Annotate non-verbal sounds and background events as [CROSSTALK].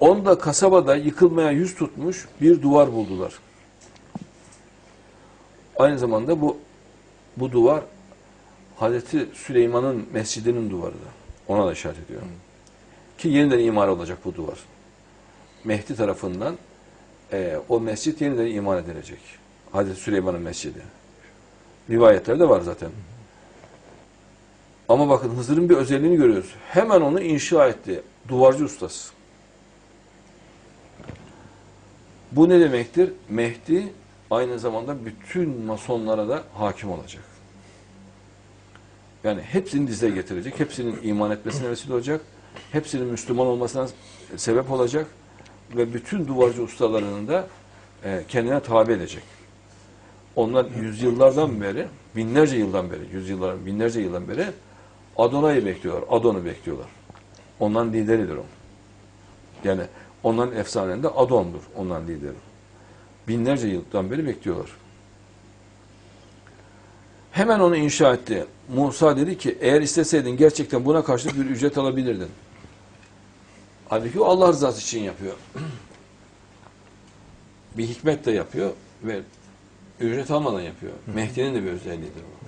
Onda kasabada yıkılmaya yüz tutmuş bir duvar buldular. Aynı zamanda bu bu duvar Hazreti Süleyman'ın mescidinin duvarı da. Ona da işaret ediyor. Ki yeniden imar olacak bu duvar. Mehdi tarafından e, o mescit yeniden iman edilecek. Hazreti Süleyman'ın mescidi. Rivayetlerde var zaten. Ama bakın Hızır'ın bir özelliğini görüyoruz. Hemen onu inşa etti. Duvarcı ustası. Bu ne demektir? Mehdi aynı zamanda bütün masonlara da hakim olacak. Yani hepsini dize getirecek, hepsinin iman etmesine vesile olacak, hepsinin Müslüman olmasına sebep olacak ve bütün duvarcı ustalarının da e, kendine tabi edecek. Onlar yüzyıllardan beri, binlerce yıldan beri, yüzyıllar, binlerce yıldan beri Adona'yı bekliyorlar, Adon'u bekliyorlar. Onların lideridir o. Yani onların efsanelerinde Adon'dur, onların lideri. Binlerce yıldan beri bekliyorlar. Hemen onu inşa etti. Musa dedi ki eğer isteseydin gerçekten buna karşılık bir ücret alabilirdin. Halbuki o Allah rızası için yapıyor. [CLEARS THROAT] bir hikmet de yapıyor ve ücret almadan yapıyor. Mehdi'nin de bir özelliğidir bu.